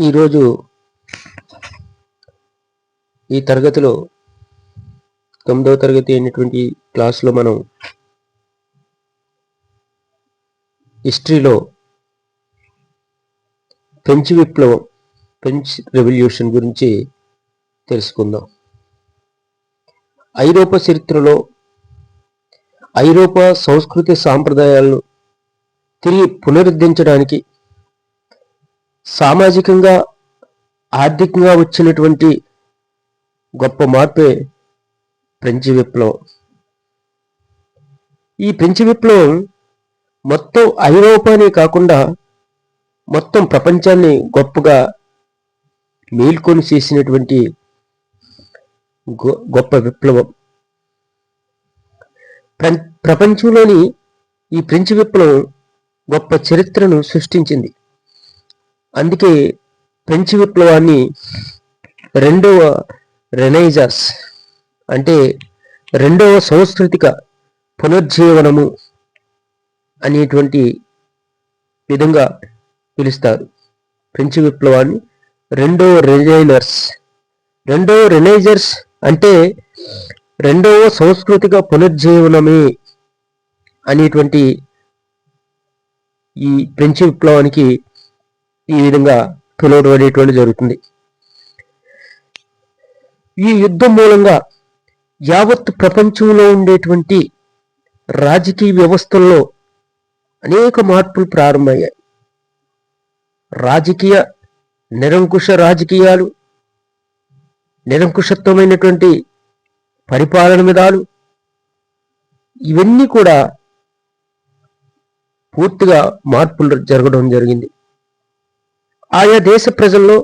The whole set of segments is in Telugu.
ఈరోజు ఈ తరగతిలో తొమ్మిదవ తరగతి అయినటువంటి క్లాస్లో మనం హిస్టరీలో ఫ్రెంచ్ విప్లవం ఫ్రెంచ్ రెవల్యూషన్ గురించి తెలుసుకుందాం. ఐరోపా చరిత్రలో ఐరోపా సంస్కృతి సాంప్రదాయాలను తిరిగి పునరుద్ధరించడానికి సామాజికంగా ఆర్థికంగా వచ్చినటువంటి గొప్ప మార్పే ఫ్రెంచ్ విప్లవం. ఈ ఫ్రెంచ్ విప్లవం మొత్తం ఐరోపానే కాకుండా మొత్తం ప్రపంచాన్ని గొప్పగా మేల్కొని చేసినటువంటి గొ- గొప్ప విప్లవం. ప్ర- ప్రపంచంలోని ఈ ఫ్రెంచ్ విప్లవం గొప్ప చరిత్రను సృష్టించింది. అందుకే ఫ్రెంచ్ విప్లవాన్ని రెండవ రెనైజాస్ అంటే రెండవ సాంస్కృతిక పునర్జీవనము అనేటువంటి విధంగా పిలుస్తారు. ఫ్రెంచ్ విప్లవాన్ని రెండవ రెనైజర్స్ రెండవ రెనైజర్స్ అంటే రెండవ సాంస్కృతిక పునర్జీవనమే అనేటువంటి ఈ ఫ్రెంచ్ విప్లవానికి ఈ విధంగా పిలువబడేటువంటి జరుగుతుంది. ఈ యుద్ధం మూలంగా యావత్ ప్రపంచంలో ఉండేటువంటి రాజకీయ వ్యవస్థల్లో అనేక మార్పులు ప్రారంభమయ్యాయి. రాజకీయ నిరంకుశ రాజకీయాలు నిరంకుశత్వమైనటువంటి పరిపాలన విధాలు ఇవన్నీ కూడా పూర్తిగా మార్పులు జరగడం జరిగింది. ఆయా దేశ ప్రజల్లో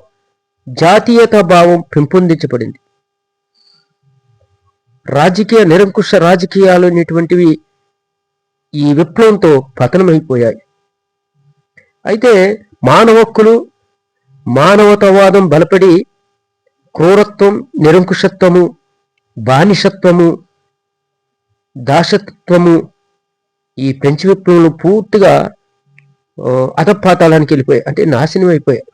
జాతీయతా భావం పెంపొందించబడింది. రాజకీయ నిరంకుశ రాజకీయాలు అనేటువంటివి ఈ విప్లవంతో పతనమైపోయాయి. అయితే మానవ హక్కులు మానవతావాదం బలపడి క్రూరత్వం నిరంకుశత్వము బానిసత్వము దాసత్వము ఈ పెంచి విప్లవంలో పూర్తిగా అధపాతాళానికి వెళ్ళిపోయాయి. అంటే నాశనం అయిపోయాయి.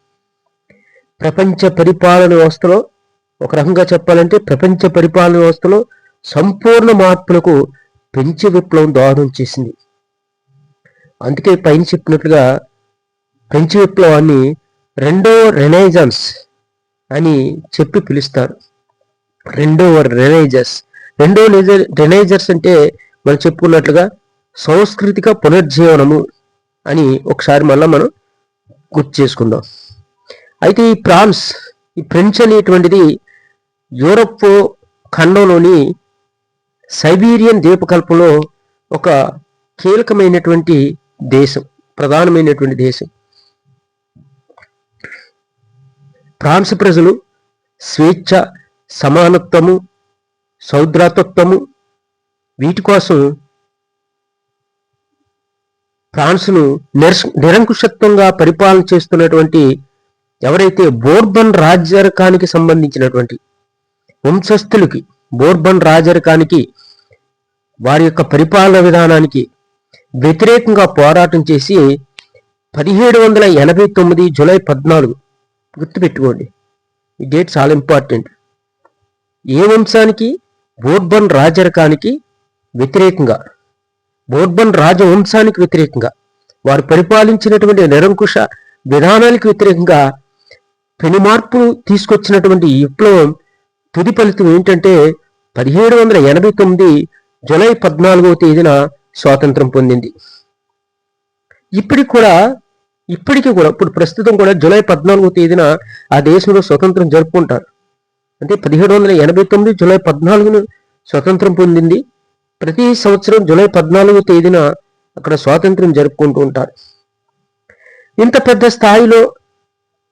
ప్రపంచ పరిపాలన వ్యవస్థలో ఒక రకంగా చెప్పాలంటే ప్రపంచ పరిపాలన వ్యవస్థలో సంపూర్ణ మార్పులకు పెంచి విప్లవం దోహదం చేసింది. అందుకే పైన చెప్పినట్లుగా ఫ్రెంచ్ విప్లవాన్ని రెండో రెనైజన్స్ అని చెప్పి పిలుస్తారు. రెండవ రెనైజర్స్. రెండవ రెనైజర్స్ అంటే మనం చెప్పుకున్నట్లుగా సాంస్కృతిక పునర్జీవనము అని ఒకసారి మళ్ళీ మనం గుర్తు చేసుకుందాం. అయితే ఈ ఫ్రాన్స్ ఈ ఫ్రెంచ్ అనేటువంటిది యూరప్ ఖండంలోని సైబీరియన్ ద్వీపకల్పంలో ఒక కీలకమైనటువంటి దేశం ప్రధానమైనటువంటి దేశం. ఫ్రాన్స్ ప్రజలు స్వేచ్ఛ సమానత్వము సౌద్రతత్వము వీటి కోసం ఫ్రాన్స్ను నిరస్ నిరంకుశత్వంగా పరిపాలన చేస్తున్నటువంటి ఎవరైతే బోర్బన్ రాజరికానికి సంబంధించినటువంటి వంశస్థులకి బోర్బన్ రాజరికానికి వారి యొక్క పరిపాలన విధానానికి వ్యతిరేకంగా పోరాటం చేసి పదిహేడు వందల ఎనభై తొమ్మిది జూలై పద్నాలుగు గుర్తుపెట్టుకోండి ఈ డేట్ చాలా ఇంపార్టెంట్. ఏ వంశానికి బోర్బన్ రాజరికానికి వ్యతిరేకంగా బోర్బన్ రాజవంశానికి వ్యతిరేకంగా వారు పరిపాలించినటువంటి నిరంకుశ విధానానికి వ్యతిరేకంగా పెను మార్పు తీసుకొచ్చినటువంటి విప్లవం తుది ఫలితం ఏంటంటే పదిహేడు వందల ఎనభై తొమ్మిది జూలై పద్నాలుగవ తేదీన స్వాతంత్రం పొందింది. ఇప్పటికి కూడా ఇప్పటికీ కూడా ఇప్పుడు ప్రస్తుతం కూడా జూలై పద్నాలుగవ తేదీన ఆ దేశంలో స్వతంత్రం జరుపుకుంటారు. అంటే పదిహేడు వందల ఎనభై తొమ్మిది జూలై పద్నాలుగును స్వతంత్రం పొందింది. ప్రతి సంవత్సరం జూలై పద్నాలుగో తేదీన అక్కడ స్వాతంత్రం జరుపుకుంటూ ఉంటారు. ఇంత పెద్ద స్థాయిలో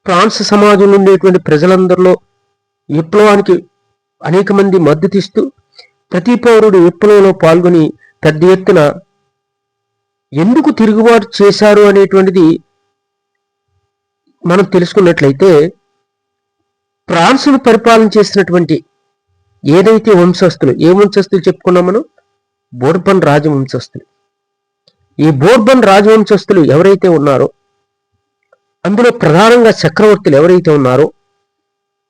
ఫ్రాన్స్ సమాజంలో ఉండేటువంటి ప్రజలందరిలో విప్లవానికి అనేక మంది మద్దతిస్తూ ప్రతి పౌరుడు విప్లవంలో పాల్గొని పెద్ద ఎత్తున ఎందుకు తిరుగుబాటు చేశారు అనేటువంటిది మనం తెలుసుకున్నట్లయితే ఫ్రాన్స్ను పరిపాలన చేసినటువంటి ఏదైతే వంశస్థులు ఏ వంశస్థులు చెప్పుకున్నాం మనం? బోర్బన్ రాజవంశస్థులు. ఈ బోర్బన్ రాజవంశస్థులు ఎవరైతే ఉన్నారో అందులో ప్రధానంగా చక్రవర్తులు ఎవరైతే ఉన్నారో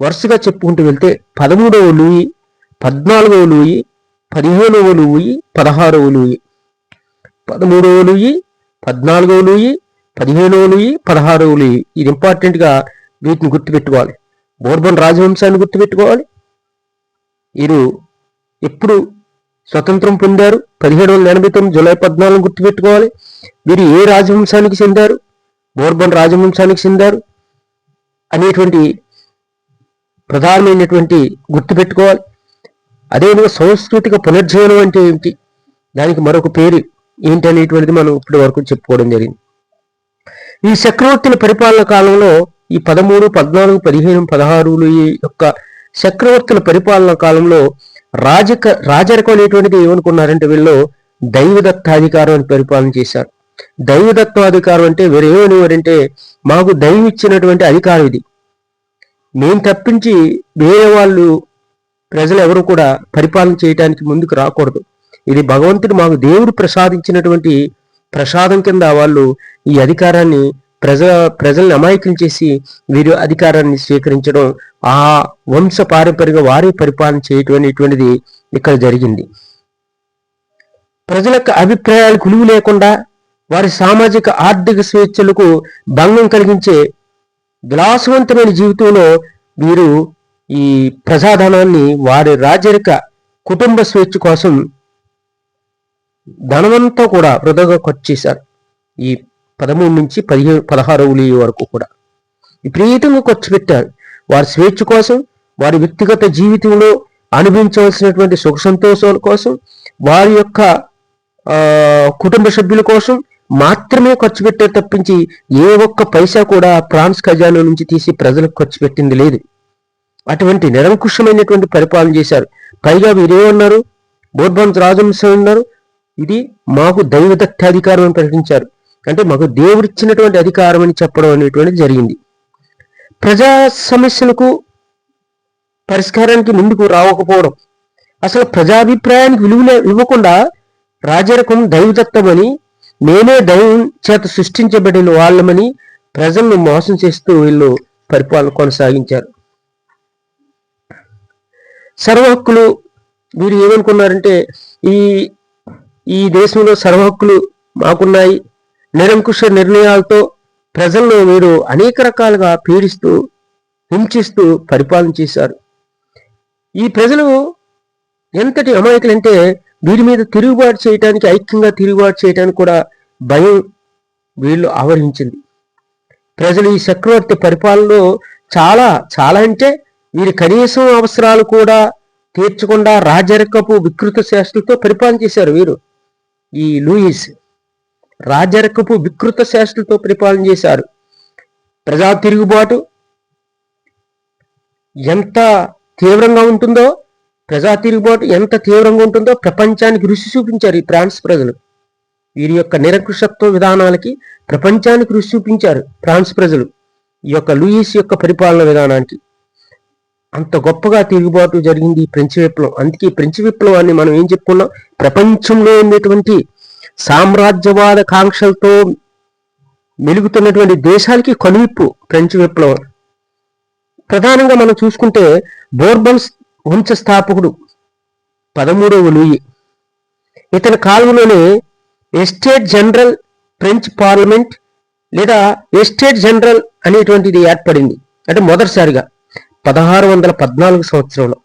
వరుసగా చెప్పుకుంటూ వెళ్తే పదమూడవ లూయి పద్నాలుగవ లూయి పదిహేనవ లూయి పదహారవ లూయి. పదమూడవ లూయి పద్నాలుగవ లూయి పదిహేనవ లూయి పదహారవ లూయి. ఇది ఇంపార్టెంట్గా వీటిని గుర్తుపెట్టుకోవాలి. బోర్బన్ రాజవంశాన్ని గుర్తుపెట్టుకోవాలి. వీరు ఎప్పుడు స్వతంత్రం పొందారు. పదిహేడు వందల ఎనభై తొమ్మిది జూలై పద్నాలుగు గుర్తుపెట్టుకోవాలి. వీరు ఏ రాజవంశానికి చెందారు? బోర్బన్ రాజవంశానికి చెందారు? అనేటువంటి ప్రధానమైనటువంటి గుర్తుపెట్టుకోవాలి. అదేవిధంగా సాంస్కృతిక పునర్జీవనం అంటే ఏమిటి? దానికి మరొక పేరు ఏంటి అనేటువంటిది మనం ఇప్పటి వరకు చెప్పుకోవడం జరిగింది. ఈ చక్రవర్తుల పరిపాలన కాలంలో ఈ పదమూడు పద్నాలుగు పదిహేను పదహారులు ఈ యొక్క చక్రవర్తుల పరిపాలన కాలంలో రాజక రాజరికం అనేటువంటిది ఏమనుకున్నారంటే వీళ్ళు దైవదత్తాధికారం అని పరిపాలన చేశారు. దైవదత్వాధికారం అంటే వీరేమనేవారంటే మాకు దైవం ఇచ్చినటువంటి అధికారం ఇది. మేము తప్పించి వేరే వాళ్ళు ప్రజలు ఎవరు కూడా పరిపాలన చేయడానికి ముందుకు రాకూడదు. ఇది భగవంతుడు మాకు దేవుడు ప్రసాదించినటువంటి ప్రసాదం కింద వాళ్ళు ఈ అధికారాన్ని ప్రజ ప్రజల్ని అమాయకులు చేసి వీరు అధికారాన్ని స్వీకరించడం ఆ వంశ పారంపర్యంగా వారే పరిపాలన చేయటం అనేటువంటిది ఇక్కడ జరిగింది. ప్రజలకు అభిప్రాయాలు కులువు లేకుండా వారి సామాజిక ఆర్థిక స్వేచ్ఛలకు భంగం కలిగించే విలాసవంతమైన జీవితంలో వీరు ఈ ప్రజాధనాన్ని వారి రాజరిక కుటుంబ స్వేచ్ఛ కోసం ధనమంతా కూడా వృధాగా ఖర్చు చేశారు. ఈ పదమూడు నుంచి పదిహేను పదహారు వరకు కూడా. విపరీతంగా ఖర్చు పెట్టారు. వారి స్వేచ్ఛ కోసం వారి వ్యక్తిగత జీవితంలో అనుభవించవలసినటువంటి సుఖ సంతోషాల కోసం వారి యొక్క కుటుంబ సభ్యుల కోసం మాత్రమే ఖర్చు పెట్టే తప్పించి ఏ ఒక్క పైసా కూడా ఫ్రాన్స్ ఖజానా నుంచి తీసి ప్రజలకు ఖర్చు పెట్టింది లేదు. అటువంటి నిరంకుశమైనటువంటి పరిపాలన చేశారు. పైగా వీరేమన్నారు బోర్బంత్ రాజవంశం ఉన్నారు ఇది మాకు దైవదత్తాధికారం అని ప్రకటించారు. అంటే మాకు దేవుడిచ్చినటువంటి అధికారం అని చెప్పడం అనేటువంటిది జరిగింది. ప్రజా సమస్యలకు పరిష్కారానికి ముందుకు రావకపోవడం అసలు ప్రజాభిప్రాయానికి విలువ ఇవ్వకుండా రాజరకం దైవదత్తమని నేనే దైవం చేత సృష్టించబడిన వాళ్ళమని ప్రజలను మోసం చేస్తూ వీళ్ళు పరిపాలన కొనసాగించారు. సర్వహక్కులు వీరు ఏమనుకున్నారంటే ఈ ఈ దేశంలో సర్వహక్కులు మాకున్నాయి నిరంకుశ నిర్ణయాలతో ప్రజలను వీరు అనేక రకాలుగా పీడిస్తూ హింసిస్తూ పరిపాలన చేశారు. ఈ ప్రజలు ఎంతటి అమాయకులంటే వీరి మీద తిరుగుబాటు చేయటానికి ఐక్యంగా తిరుగుబాటు చేయటానికి కూడా భయం వీళ్ళు ఆవరించింది ప్రజలు ఈ చక్రవర్తి పరిపాలనలో చాలా చాలా అంటే వీరి కనీసం అవసరాలు కూడా తీర్చకుండా రాజరికపు వికృత శాస్త్రలతో పరిపాలన చేశారు వీరు. ఈ లూయిస్ రాజరకపు వికృత శాస్త్రలతో పరిపాలన చేశారు. ప్రజా తిరుగుబాటు ఎంత తీవ్రంగా ఉంటుందో ప్రజా తిరుగుబాటు ఎంత తీవ్రంగా ఉంటుందో ప్రపంచానికి రుచి చూపించారు ఈ ఫ్రాన్స్ ప్రజలు. వీరి యొక్క నిరంకుశత్వ విధానాలకి ప్రపంచానికి రుచి చూపించారు ఫ్రాన్స్ ప్రజలు ఈ యొక్క లూయిస్ యొక్క పరిపాలన విధానానికి. అంత గొప్పగా తిరుగుబాటు జరిగింది ఈ ఫ్రెంచ్ విప్లవం. అందుకే ఫ్రెంచ్ విప్లవాన్ని మనం ఏం చెప్పుకున్నాం? ప్రపంచంలో ఉండేటువంటి సామ్రాజ్యవాద కాంక్షలతో మెలుగుతున్నటువంటి దేశాలకి కనువిప్పు ఫ్రెంచ్ విప్లవం. ప్రధానంగా మనం చూసుకుంటే బోర్బన్స్ వంశ స్థాపకుడు పదమూడవ లూయి. ఇతని కాలంలోనే ఎస్టేట్ జనరల్ ఫ్రెంచ్ పార్లమెంట్ లేదా ఎస్టేట్ జనరల్ అనేటువంటిది ఏర్పడింది. అంటే మొదటిసారిగా పదహారు వందల పద్నాలుగు సంవత్సరంలో.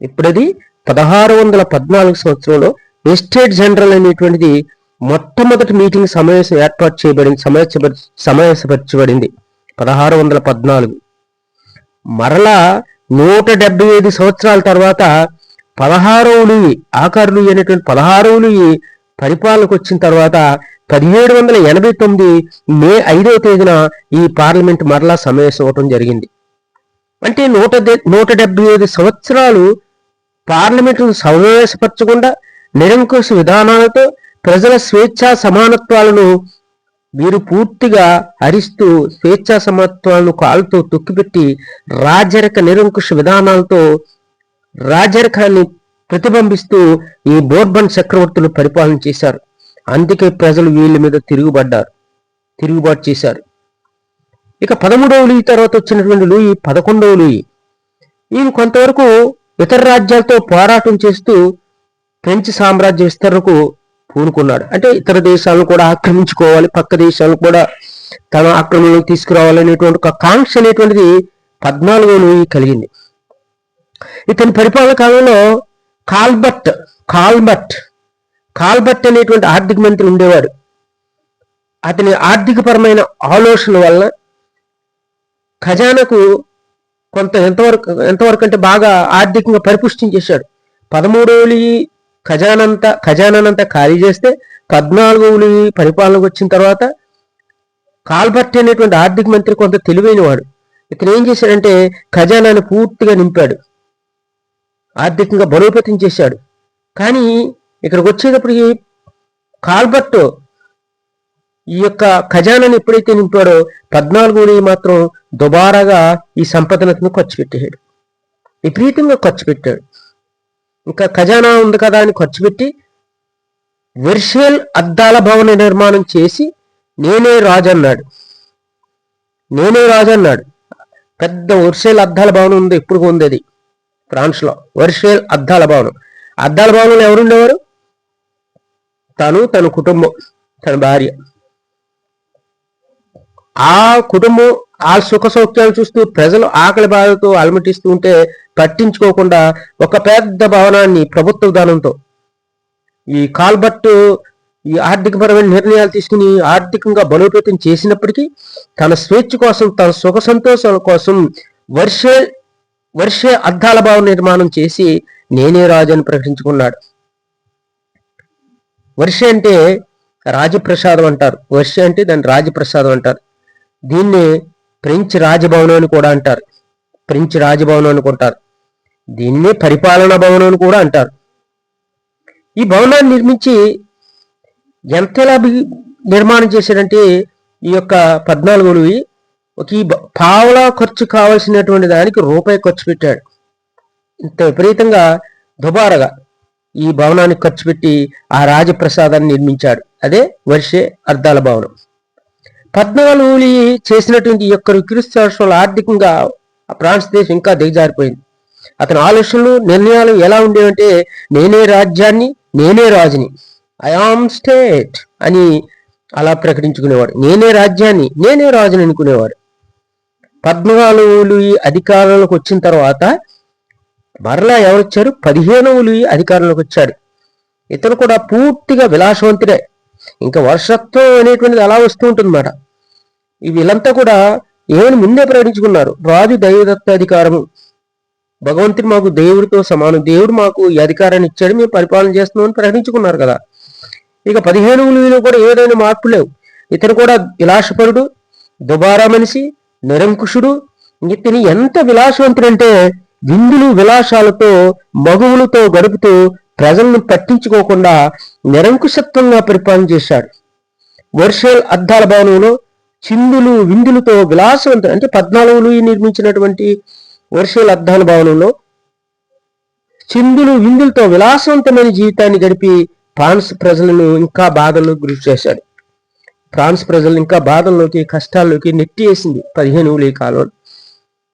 ఇప్పుడది పదహారు వందల పద్నాలుగు సంవత్సరంలో ఎస్టేట్ జనరల్ అనేటువంటిది మొట్టమొదటి మీటింగ్ సమావేశం ఏర్పాటు చేయబడింది సమావేశ సమావేశపరచబడింది పదహారు వందల పద్నాలుగు. మరలా నూట డెబ్బై ఐదు సంవత్సరాల తర్వాత పదహారవులు ఆకారులు అనేటువంటి పదహారవులు పరిపాలనకు వచ్చిన తర్వాత పదిహేడు వందల ఎనభై తొమ్మిది మే ఐదవ తేదీన ఈ పార్లమెంట్ మరలా సమావేశం అవటం జరిగింది. అంటే నూట నూట డెబ్బై ఐదు సంవత్సరాలు పార్లమెంటును సమావేశపరచకుండా నిరంకుశ విధానాలతో ప్రజల స్వేచ్ఛా సమానత్వాలను వీరు పూర్తిగా హరిస్తూ స్వేచ్ఛా సమానత్వాలను కాలుతో తొక్కిపెట్టి రాజరిక నిరంకుశ విధానాలతో రాజరికాన్ని ప్రతిబింబిస్తూ ఈ బోర్బన్ చక్రవర్తులు పరిపాలన చేశారు. అందుకే ప్రజలు వీళ్ళ మీద తిరుగుబడ్డారు. తిరుగుబాటు చేశారు. ఇక పదమూడవ లూయి తర్వాత వచ్చినటువంటి లూయి పదకొండవ లూయి. ఈయన కొంతవరకు ఇతర రాజ్యాలతో పోరాటం చేస్తూ ఫ్రెంచ్ సామ్రాజ్య విస్తరణకు పూనుకున్నాడు. అంటే ఇతర దేశాలను కూడా ఆక్రమించుకోవాలి పక్క దేశాలను కూడా తన ఆక్రమణలో తీసుకురావాలనేటువంటి ఒక కాంక్ష అనేటువంటిది పద్నాలుగో లూయి కలిగింది. ఇతని పరిపాలన కాలంలో కాల్బర్ట్ కాల్బర్ట్ కాల్బర్ట్ అనేటువంటి ఆర్థిక మంత్రి ఉండేవాడు. అతని ఆర్థికపరమైన ఆలోచన వలన ఖజానాకు కొంత ఎంతవరకు ఎంతవరకు అంటే బాగా ఆర్థికంగా పరిపుష్టం చేశాడు పదమూడోలి ఖజానంతా ఖజానానంతా ఖాళీ చేస్తే పద్నాలుగోలి పరిపాలనకు వచ్చిన తర్వాత కాల్బర్ట్ అనేటువంటి ఆర్థిక మంత్రి కొంత తెలివైన వాడు. ఇతను ఏం చేశాడంటే ఖజానాను పూర్తిగా నింపాడు. ఆర్థికంగా బలోపేతం చేశాడు. కానీ ఇక్కడికి వచ్చేటప్పటికి కాల్బర్ట్ ఈ యొక్క ఖజానాను ఎప్పుడైతే నింపాడో పద్నాలుగు మాత్రం దుబారాగా ఈ సంపదనను ఖర్చు పెట్టాడు విపరీతంగా ఖర్చు పెట్టాడు. ఇంకా ఖజానా ఉంది కదా అని ఖర్చు పెట్టి వెర్షేల్ అద్దాల భవన నిర్మాణం చేసి నేనే రాజు అన్నాడు. నేనే రాజు అన్నాడు. పెద్ద వర్షేల్ అద్దాల భవనం ఉంది ఇప్పుడు ఉంది అది. ఫ్రాన్స్ వర్షేల్ అద్దాల భవనం. అద్దాల భవనంలో ఎవరుండేవారు? తను తన కుటుంబం తన భార్య. ఆ కుటుంబం ఆ సుఖ సౌఖ్యాలు చూస్తూ ప్రజలు ఆకలి బాధతో అలమటిస్తూ ఉంటే పట్టించుకోకుండా ఒక పెద్ద భవనాన్ని ప్రభుత్వ దానంతో. ఈ కాల్బర్ట్ ఈ ఆర్థికపరమైన నిర్ణయాలు తీసుకుని ఆర్థికంగా బలోపేతం చేసినప్పటికీ తన స్వేచ్ఛ కోసం తన సుఖ సంతోషాల కోసం వర్షే వర్షే అద్దాల భావ నిర్మాణం చేసి నేనే రాజు అని ప్రకటించుకున్నాడు. వర్ష అంటే రాజప్రసాదం అంటారు. వర్ష అంటే దాన్ని రాజప్రసాదం అంటారు. దీన్ని ఫ్రెంచ్ రాజభవనం అని కూడా అంటారు. ఫ్రెంచ్ రాజభవనం అనుకుంటారు. దీన్ని పరిపాలనా భవనం అని కూడా అంటారు. ఈ భవనాన్ని నిర్మించి ఎంతలా నిర్మాణం చేశాడంటే ఈ యొక్క పద్నాలుగు ఒక ఈ పావలా ఖర్చు కావలసినటువంటి దానికి రూపాయి ఖర్చు పెట్టాడు. ఇంత విపరీతంగా దుబారగా ఈ భవనానికి ఖర్చు పెట్టి ఆ రాజప్రసాదాన్ని నిర్మించాడు. అదే వర్షే అర్ధాల భవనం. పద్నాలుగు చేసినటువంటి ఈ యొక్క క్రీస్తు ఆర్థికంగా ఆ ఫ్రాన్స్ దేశం ఇంకా దిగజారిపోయింది. అతని ఆలోచనలు నిర్ణయాలు ఎలా ఉండేవంటే నేనే రాజ్యాన్ని నేనే రాజుని ఐఆమ్ స్టేట్ అని అలా ప్రకటించుకునేవాడు. నేనే రాజ్యాన్ని నేనే రాజుని అనుకునేవాడు. పద్నాలుగులు అధికారంలోకి వచ్చిన తర్వాత మరలా ఎవరొచ్చారు పదిహేనవులు అధికారంలోకి వచ్చాడు ఇతను కూడా పూర్తిగా విలాసవంతుడే. ఇంకా వర్షత్వం అనేటువంటిది అలా వస్తూ ఉంటుందన్నమాట. వీళ్ళంతా కూడా ఏమైనా ముందే ప్రకటించుకున్నారు? రాజు దైవదత్త అధికారము భగవంతుడు మాకు దేవుడితో సమానం. దేవుడు మాకు ఈ అధికారాన్ని ఇచ్చాడు మేము పరిపాలన చేస్తున్నామని ప్రకటించుకున్నారు కదా. ఇక పదిహేను విలువలో కూడా ఏదైనా మార్పు లేవు. ఇతను కూడా విలాసపరుడు దుబారా మనిషి నిరంకుశుడు. ఇతని ఎంత విలాసవంతుడంటే విందులు విలాసాలతో మగువులతో గడుపుతూ ప్రజలను పట్టించుకోకుండా నిరంకుశత్వంగా పరిపాలన చేశాడు. వర్షల్ అద్దాల భవనంలో చిందులు విందులతో విలాసవంతం అంటే పద్నాలుగులు నిర్మించినటువంటి వర్షల అర్థాల భవనంలో. చిందులు విందులతో విలాసవంతమైన జీవితాన్ని గడిపి ఫ్రాన్స్ ప్రజలను ఇంకా బాధల్లో గురి చేశాడు. ఫ్రాన్స్ ప్రజలు ఇంకా బాధల్లోకి కష్టాల్లోకి నెట్టి వేసింది పదిహేను ఈ కాలంలో.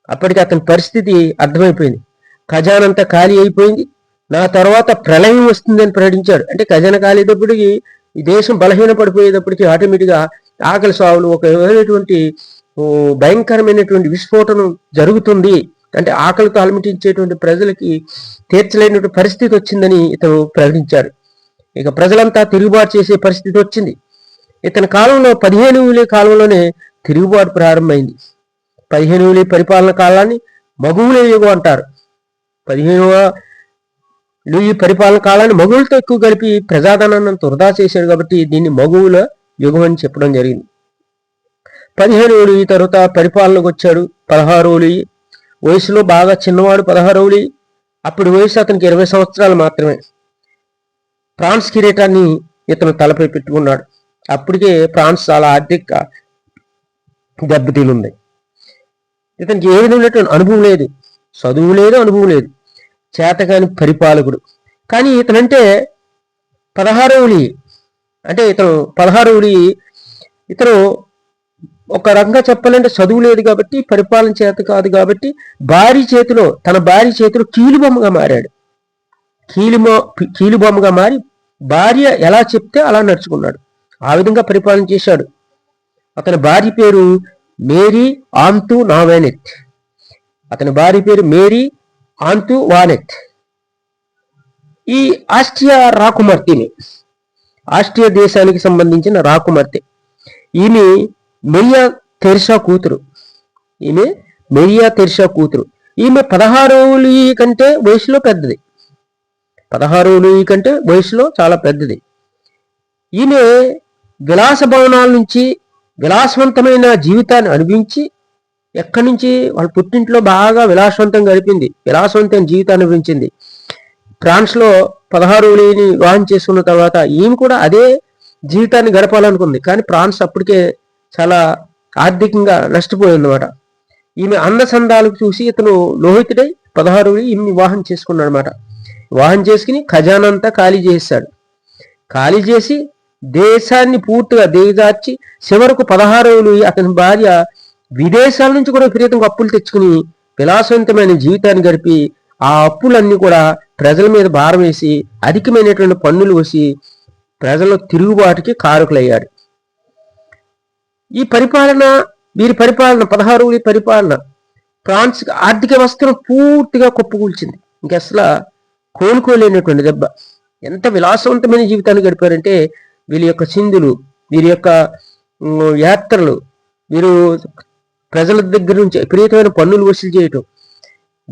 అప్పటికి అతని పరిస్థితి అర్థమైపోయింది. ఖజానంతా ఖాళీ అయిపోయింది. నా తర్వాత ప్రళయం వస్తుందని ప్రకటించాడు. అంటే ఖజానా ఖాళీ ఈ దేశం బలహీన పడిపోయేటప్పటికి ఆటోమేటిక్గా ఆకలి సావులు ఒక విధమైనటువంటి భయంకరమైనటువంటి విస్ఫోటనం జరుగుతుంది అంటే ఆకలితో అలమటించేటువంటి ప్రజలకి తీర్చలేనటువంటి పరిస్థితి వచ్చిందని ఇతను ప్రకటించారు ఇక ప్రజలంతా తిరుగుబాటు చేసే పరిస్థితి వచ్చింది. ఇతని కాలంలో పదిహేను వేలే కాలంలోనే తిరుగుబాటు ప్రారంభమైంది. పదిహేను వేలే పరిపాలన కాలాన్ని మగువుల యుగం అంటారు. పదిహేనవ లూయి పరిపాలన కాలాన్ని మగువులతో ఎక్కువ కలిపి ప్రజాధనాన్ని వృధా చేశాడు కాబట్టి దీన్ని మగువుల యుగమని చెప్పడం జరిగింది. పదిహేను ఈ తర్వాత పరిపాలనకు వచ్చాడు పదహారు వయసులో బాగా చిన్నవాడు పదహారు అప్పుడు వయసు అతనికి ఇరవై సంవత్సరాలు మాత్రమే. ఫ్రాన్స్ కిరీటాన్ని ఇతను తలపై పెట్టుకున్నాడు. అప్పటికే ఫ్రాన్స్ చాలా ఆర్థిక దెబ్బతీలుంది ఇతనికి ఏ విధమైనటువంటి అనుభవం లేదు. చదువు లేదు అనుభవం లేదు. చేతగాని పరిపాలకుడు. కానీ ఇతనంటే పదహారవులి అంటే ఇతను పదహారవులి ఇతను ఒక రకంగా చెప్పాలంటే చదువు లేదు కాబట్టి పరిపాలన చేత కాదు కాబట్టి భారీ చేతిలో తన భారీ చేతిలో కీలుబొమ్మగా మారాడు. కీలుమో కీలుబొమ్మగా మారి భార్య ఎలా చెప్తే అలా నడుచుకున్నాడు. ఆ విధంగా పరిపాలన చేశాడు. అతని భార్య పేరు మేరీ ఆంతు నావేనెత్. అతని భార్య పేరు మేరీ ఆంతు వానెత్. ఈ ఆస్ట్రియా రాకుమార్తెని ఆస్ట్రియా దేశానికి సంబంధించిన రాకుమార్తె. ఈమె మెరియా తెర్షా కూతురు. ఈమె మెరియా తెర్షా కూతురు. ఈమె పదహారు కంటే వయసులో పెద్దది. పదహారు కంటే వయసులో చాలా పెద్దది. ఈమె విలాస భవనాల నుంచి విలాసవంతమైన జీవితాన్ని అనుభవించి ఎక్కడి నుంచి వాళ్ళ పుట్టింట్లో బాగా విలాసవంతం గడిపింది. విలాసవంతమైన జీవితాన్ని అనుభవించింది. ఫ్రాన్స్లో పదహారు వేలిని వివాహం చేసుకున్న తర్వాత ఈమె కూడా అదే జీవితాన్ని గడపాలనుకుంది. కానీ ఫ్రాన్స్ అప్పటికే చాలా ఆర్థికంగా నష్టపోయిందన్నమాట. ఈమె అందసందాలకు చూసి ఇతను లోహితుడై పదహారు ఈమె వివాహం చేసుకున్నాడు అనమాట వివాహం చేసుకుని ఖజానంతా ఖాళీ చేశాడు ఖాళీ చేసి దేశాన్ని పూర్తిగా దిగజార్చి చివరకు పదహారులు అతని భార్య విదేశాల నుంచి కూడా విపరీతంగా అప్పులు తెచ్చుకుని విలాసవంతమైన జీవితాన్ని గడిపి ఆ అప్పులన్నీ కూడా ప్రజల మీద భారం వేసి అధికమైనటువంటి పన్నులు వేసి ప్రజల తిరుగుబాటుకి కారకులయ్యాడు ఈ పరిపాలన వీరి పరిపాలన పదహారు పరిపాలన ఫ్రాన్స్ ఆర్థిక వ్యవస్థను పూర్తిగా కుప్పకూల్చింది. ఇంకసలు కోలుకోలేనటువంటి దెబ్బ. ఎంత విలాసవంతమైన జీవితాన్ని గడిపారంటే వీరి యొక్క చిందులు వీరి యొక్క యాత్రలు వీరు ప్రజల దగ్గర నుంచి విపరీతమైన పన్నులు వసూలు చేయటం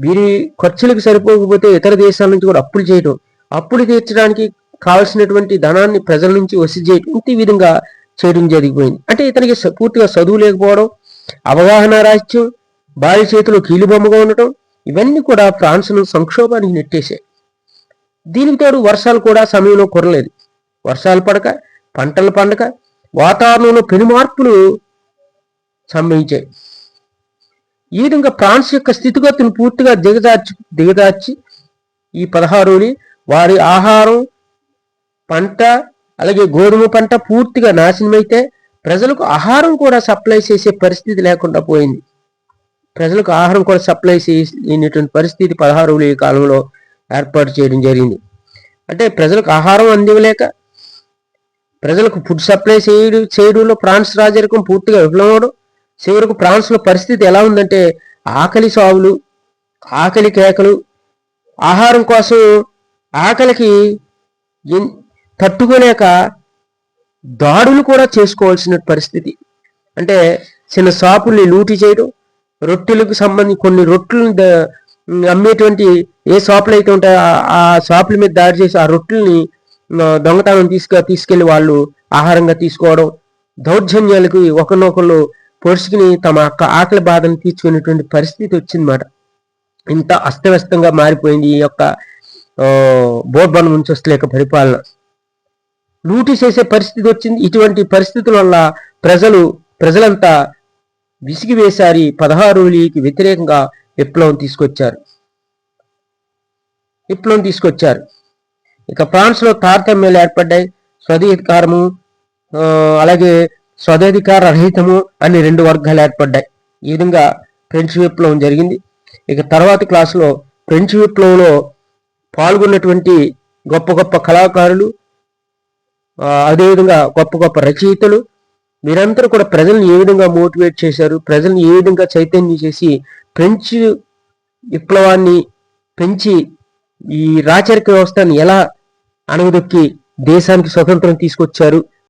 వీరి ఖర్చులకు సరిపోకపోతే ఇతర దేశాల నుంచి కూడా అప్పులు చేయటం అప్పులు తీర్చడానికి కావలసినటువంటి ధనాన్ని ప్రజల నుంచి వసూలు చేయటం ఇంత విధంగా చేయడం జరిగిపోయింది. అంటే ఇతనికి పూర్తిగా చదువు లేకపోవడం అవగాహన రాహిత్యం భార్య చేతిలో కీలుబొమ్మగా ఉండటం ఇవన్నీ కూడా ఫ్రాన్స్ను సంక్షోభానికి నెట్టేశాయి. దీనికి తోడు వర్షాలు కూడా సమయంలో కురలేదు. వర్షాలు పడక పంటలు పండక వాతావరణంలో పెను మార్పులు సంభవించాయి. ఈ విధంగా ఫ్రాన్స్ యొక్క స్థితిగతులు పూర్తిగా దిగదార్చి దిగదార్చి ఈ పదహారుని వారి ఆహారం పంట అలాగే గోధుమ పంట పూర్తిగా నాశనమైతే ప్రజలకు ఆహారం కూడా సప్లై చేసే పరిస్థితి లేకుండా పోయింది. ప్రజలకు ఆహారం కూడా సప్లై చేయనటువంటి పరిస్థితి పదహారులు ఈ కాలంలో ఏర్పాటు చేయడం జరిగింది. అంటే ప్రజలకు ఆహారం అందివ్వలేక ప్రజలకు ఫుడ్ సప్లై చేయడం చేయడంలో ఫ్రాన్స్ రాజరికం పూర్తిగా విఫలమవడం చివరకు ఫ్రాన్స్లో పరిస్థితి ఎలా ఉందంటే ఆకలి సావులు ఆకలి కేకలు ఆహారం కోసం ఆకలికి తట్టుకోలేక దాడులు కూడా చేసుకోవాల్సిన పరిస్థితి. అంటే చిన్న షాపుల్ని లూటి చేయడం రొట్టెలకు సంబంధించి కొన్ని రొట్టెలను అమ్మేటువంటి ఏ షాపులు అయితే ఉంటాయో ఆ షాపుల మీద దాడి చేసి ఆ రొట్టెల్ని దొంగతనం తీసుకు తీసుకెళ్ళి వాళ్ళు ఆహారంగా తీసుకోవడం దౌర్జన్యాలకు ఒకరినొకళ్ళు పొడుచుకుని తమ అక్క ఆకలి బాధను తీర్చుకునేటువంటి పరిస్థితి వచ్చిందన్నమాట. ఇంత అస్తవ్యస్తంగా మారిపోయింది ఈ యొక్క బోర్బన్ ముంచస్తుల పరిపాలన. లూటి చేసే పరిస్థితి వచ్చింది. ఇటువంటి పరిస్థితుల వల్ల ప్రజలు ప్రజలంతా విసిగి పదహారు లీకి వ్యతిరేకంగా విప్లవం తీసుకొచ్చారు. విప్లవం తీసుకొచ్చారు. ఇక ఫ్రాన్స్లో తారతమ్యాలు ఏర్పడ్డాయి. స్వదేధికారము అలాగే స్వదేధికార రహితము అని రెండు వర్గాలు ఏర్పడ్డాయి. ఈ విధంగా ఫ్రెంచ్ విప్లవం జరిగింది. ఇక తర్వాత క్లాసులో ఫ్రెంచ్ విప్లవంలో పాల్గొన్నటువంటి గొప్ప గొప్ప కళాకారులు అదేవిధంగా గొప్ప గొప్ప రచయితలు మీరందరూ కూడా ప్రజల్ని ఏ విధంగా మోటివేట్ చేశారు ప్రజల్ని ఏ విధంగా చైతన్యం చేసి ఫ్రెంచ్ విప్లవాన్ని పెంచి ఈ రాచరిక వ్యవస్థను ఎలా అణగదొక్కి దేశానికి స్వతంత్రం తీసుకొచ్చారు